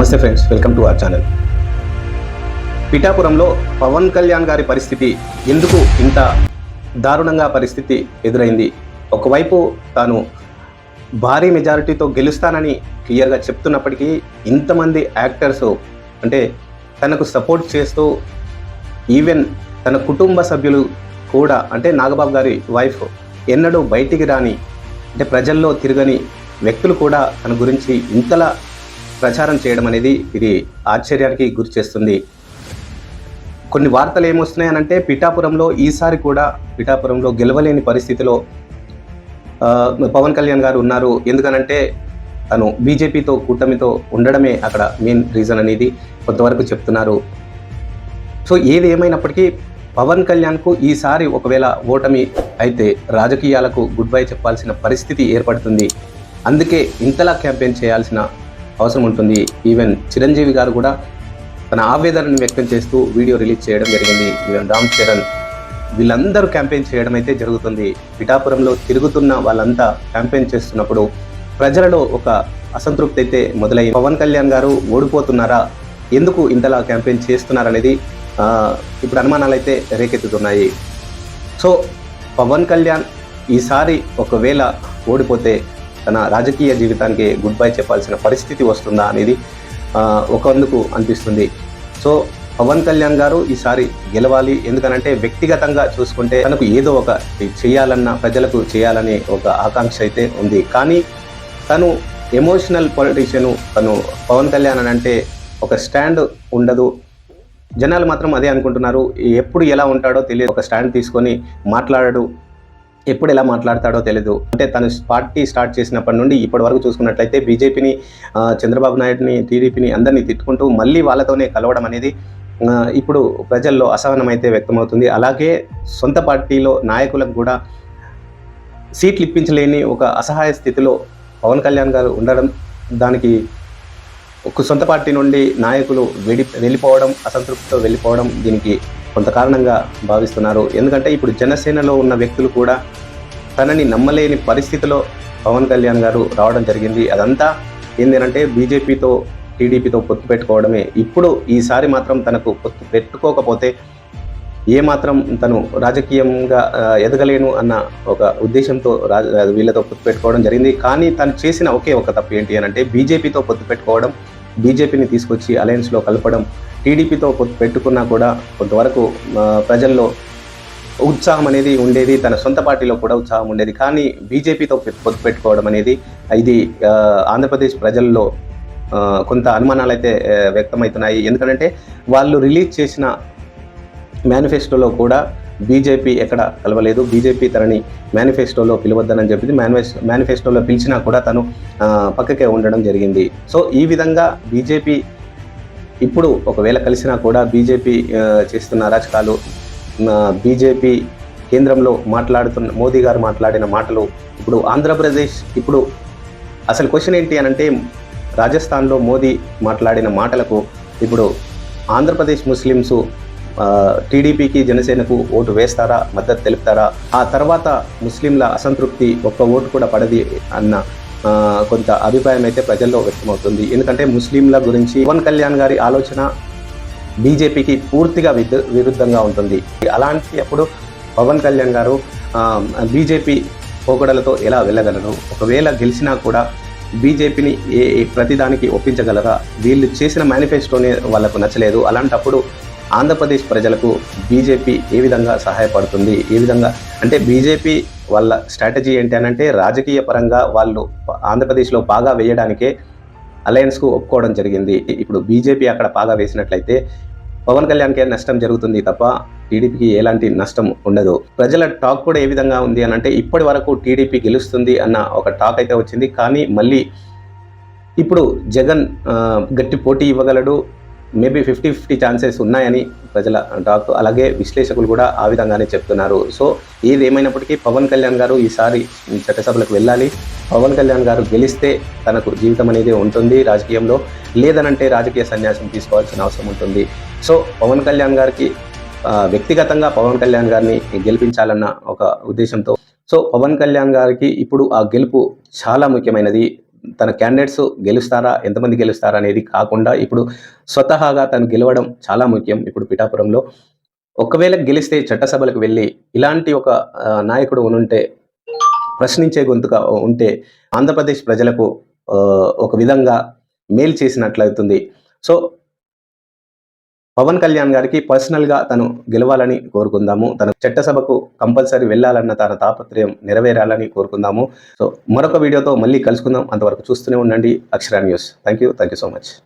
నమస్తే friends welcome to our channel. పిఠాపురంలో పవన్ కళ్యాణ్ గారి పరిస్థితి ఎందుకు ఇంత దారుణంగా పరిస్థితి ఎదురైంది? ఒకవైపు తాను భారీ మెజారిటీతో గెలుస్తానని క్లియర్గా చెప్తున్నప్పటికీ ఇంతమంది యాక్టర్స్ అంటే తనకు సపోర్ట్ చేస్తూ ఈవెన్ తన కుటుంబ సభ్యులు కూడా అంటే నాగబాబు గారి వైఫ్ ఎన్నడూ బయటికి రాని అంటే ప్రజల్లో తిరగని వ్యక్తులు కూడా తన గురించి ఇంతలా ప్రచారం చేయడం అనేది ఇది ఆశ్చర్యానికి గురి చేస్తుంది. కొన్ని వార్తలు ఏమొస్తున్నాయనంటే పిఠాపురంలో ఈసారి కూడా పిఠాపురంలో గెలవలేని పరిస్థితిలో పవన్ కళ్యాణ్ గారు ఉన్నారు. ఎందుకనంటే తను బీజేపీతో కూటమితో ఉండడమే అక్కడ మెయిన్ రీజన్ అనేది కొంతవరకు చెప్తున్నారు. సో ఏది ఏమైనప్పటికీ పవన్ కళ్యాణ్కు ఈసారి ఒకవేళ ఓటమి అయితే రాజకీయాలకు గుడ్ బై చెప్పాల్సిన పరిస్థితి ఏర్పడుతుంది. అందుకే ఇంతలా క్యాంపెయిన్ చేయాల్సిన అవసరం ఉంటుంది. ఈవెన్ చిరంజీవి గారు కూడా తన ఆవేదనను వ్యక్తం చేస్తూ వీడియో రిలీజ్ చేయడం జరిగింది. ఈవెన్ రామ్ చరణ్ వీళ్ళందరూ క్యాంపెయిన్ చేయడం అయితే జరుగుతుంది. పిఠాపురంలో తిరుగుతున్న వాళ్ళంతా క్యాంపెయిన్ చేస్తున్నప్పుడు ప్రజలలో ఒక అసంతృప్తి అయితే మొదలయ్యి పవన్ కళ్యాణ్ గారు ఓడిపోతున్నారా? ఎందుకు ఇంతలా క్యాంపెయిన్ చేస్తున్నారనేది ఇప్పుడు అనుమానాలు అయితే రేకెత్తుతున్నాయి. సో పవన్ కళ్యాణ్ ఈసారి ఒకవేళ ఓడిపోతే తన రాజకీయ జీవితానికి గుడ్ బై చెప్పాల్సిన పరిస్థితి వస్తుందా అనేది ఒకందుకు అనిపిస్తుంది. సో పవన్ కళ్యాణ్ గారు ఈసారి గెలవాలి. ఎందుకనంటే వ్యక్తిగతంగా చూసుకుంటే తనకు ఏదో ఒక చేయాలన్న ప్రజలకు చేయాలనే ఒక ఆకాంక్ష అయితే ఉంది. కానీ తను ఎమోషనల్ పొలిటీషియను తను పవన్ కళ్యాణ్ అని అంటే ఒక స్టాండ్ ఉండదు. జనాలు మాత్రం అదే అనుకుంటున్నారు. ఎప్పుడు ఎలా ఉంటాడో తెలియదు. ఒక స్టాండ్ తీసుకొని మాట్లాడడు. ఎప్పుడు ఎలా మాట్లాడతాడో తెలియదు అంటే తను పార్టీ స్టార్ట్ చేసినప్పటి నుండి ఇప్పటి వరకు చూసుకున్నట్లయితే బీజేపీని చంద్రబాబు నాయుడుని టీడీపీని అందరినీ తిట్టుకుంటూ మళ్ళీ వాళ్ళతోనే కలవడం అనేది ఇప్పుడు ప్రజల్లో అసహనం అయితే వ్యక్తమవుతుంది. అలాగే సొంత పార్టీలో నాయకులకు కూడా సీట్లు ఇప్పించలేని ఒక అసహాయ స్థితిలో పవన్ కళ్యాణ్ గారు ఉండడం దానికి ఒక సొంత పార్టీ నుండి నాయకులు వెడి వెళ్ళిపోవడం అసంతృప్తితో వెళ్ళిపోవడం దీనికి కొంత కారణంగా భావిస్తున్నారు. ఎందుకంటే ఇప్పుడు జనసేనలో ఉన్న వ్యక్తులు కూడా తనని నమ్మలేని పరిస్థితిలో పవన్ కళ్యాణ్ గారు రావడం జరిగింది. అదంతా ఏంటంటే బీజేపీతో టీడీపీతో పొత్తు పెట్టుకోవడమే. ఇప్పుడు ఈసారి మాత్రం తనకు పొత్తు పెట్టుకోకపోతే ఏమాత్రం తను రాజకీయంగా ఎదగలేను అన్న ఒక ఉద్దేశంతో రాజ వీళ్ళతో పొత్తు పెట్టుకోవడం జరిగింది. కానీ తను చేసిన ఒకే ఒక తప్పు ఏంటి అని అంటే బీజేపీతో పొత్తు పెట్టుకోవడం బీజేపీని తీసుకొచ్చి అలయన్స్లో కలపడం టీడీపీతో పెట్టుకున్నా కూడా కొంతవరకు ప్రజల్లో ఉత్సాహం అనేది ఉండేది తన సొంత పార్టీలో కూడా ఉత్సాహం ఉండేది. కానీ బీజేపీతో పొత్తు పెట్టుకోవడం అనేది ఇది ఆంధ్రప్రదేశ్ ప్రజల్లో కొంత అనుమానాలు అయితే వ్యక్తమవుతున్నాయి. ఎందుకంటే వాళ్ళు రిలీజ్ చేసిన మేనిఫెస్టోలో కూడా బీజేపీ ఎక్కడ కలవలేదు. బీజేపీ తనని మేనిఫెస్టోలో పిలవద్దనని చెప్పింది మేనిఫెస్ మేనిఫెస్టోలో పిలిచినా కూడా తను పక్కకే ఉండడం జరిగింది. సో ఈ విధంగా బీజేపీ ఇప్పుడు ఒకవేళ కలిసినా కూడా బీజేపీ చేస్తున్న అరాచకాలు బీజేపీ కేంద్రంలో మాట్లాడుతున్న మోదీ గారు మాట్లాడిన మాటలు ఇప్పుడు ఆంధ్రప్రదేశ్ ఇప్పుడు అసలు క్వశ్చన్ ఏంటి అని అంటే రాజస్థాన్లో మోదీ మాట్లాడిన మాటలకు ఇప్పుడు ఆంధ్రప్రదేశ్ ముస్లిమ్స్ టీడీపీకి జనసేనకు ఓటు వేస్తారా మద్దతు తెలుపుతారా? ఆ తర్వాత ముస్లింల అసంతృప్తి ఒక్క ఓటు కూడా పడది అన్న కొంత అభిప్రాయం అయితే ప్రజల్లో వ్యక్తమవుతుంది. ఎందుకంటే ముస్లింల గురించి పవన్ కళ్యాణ్ గారి ఆలోచన బీజేపీకి పూర్తిగా విరుద్ధంగా ఉంటుంది. అలాంటి అప్పుడు పవన్ కళ్యాణ్ గారు బీజేపీ పోకడలతో ఎలా వెళ్ళగలరు? ఒకవేళ గెలిచినా కూడా బీజేపీని ఏ ఏ ప్రతిదానికి ఒప్పించగలరా? వీళ్ళు చేసిన మేనిఫెస్టోనే వాళ్ళకు నచ్చలేదు. అలాంటప్పుడు ఆంధ్రప్రదేశ్ ప్రజలకు బీజేపీ ఏ విధంగా సహాయపడుతుంది? ఏ విధంగా అంటే బీజేపీ వాళ్ళ స్ట్రాటజీ ఏంటి అని అంటే రాజకీయ పరంగా వాళ్ళు ఆంధ్రప్రదేశ్లో బాగా వేయడానికే అలయన్స్కు ఒప్పుకోవడం జరిగింది. ఇప్పుడు బీజేపీ అక్కడ బాగా వేసినట్లయితే పవన్ కళ్యాణ్కే నష్టం జరుగుతుంది తప్ప టీడీపీకి ఎలాంటి నష్టం ఉండదు. ప్రజల టాక్ కూడా ఏ విధంగా ఉంది అని అంటే ఇప్పటి వరకు టీడీపీ గెలుస్తుంది అన్న ఒక టాక్ అయితే వచ్చింది. కానీ మళ్ళీ ఇప్పుడు జగన్ గట్టి పోటీ ఇవ్వగలడు. మేబీ ఫిఫ్టీ ఫిఫ్టీ ఛాన్సెస్ ఉన్నాయని ప్రజల టాక్. అలాగే విశ్లేషకులు కూడా ఆ విధంగానే చెప్తున్నారు. సో ఏది ఏమైనప్పటికీ పవన్ కళ్యాణ్ గారు ఈసారి చట్టసభలకు వెళ్ళాలి. పవన్ కళ్యాణ్ గారు గెలిస్తే తనకు జీవితం అనేది ఉంటుంది రాజకీయంలో. లేదనంటే రాజకీయ సన్యాసం తీసుకోవాల్సిన అవసరం ఉంటుంది. సో పవన్ కళ్యాణ్ గారికి వ్యక్తిగతంగా పవన్ కళ్యాణ్ గారిని గెలిపించాలన్న ఒక ఉద్దేశంతో. సో పవన్ కళ్యాణ్ గారికి ఇప్పుడు ఆ గెలుపు చాలా ముఖ్యమైనది. తన క్యాండిడేట్స్ గెలుస్తారా ఎంతమంది గెలుస్తారా అనేది కాకుండా ఇప్పుడు స్వతహాగా తను గెలవడం చాలా ముఖ్యం ఇప్పుడు పిఠాపురంలో. ఒకవేళ గెలిస్తే చట్టసభలకు వెళ్ళి ఇలాంటి ఒక నాయకుడు ఉంటే ప్రశ్నించే గొంతుగా ఉంటే ఆంధ్రప్రదేశ్ ప్రజలకు ఒక విధంగా మేలు చేసినట్లయితుంది సో పవన్ కళ్యాణ్ గారికి పర్సనల్గా తను గెలవాలని కోరుకుందాము. తన చట్టసభకు కంపల్సరీ వెళ్ళాలన్న తన తాపత్రయం నెరవేరాలని కోరుకుందాము. సో మరొక వీడియోతో మళ్ళీ కలుసుకుందాం. అంతవరకు చూస్తూనే ఉండండి. Akshara news. Thank you thank you so much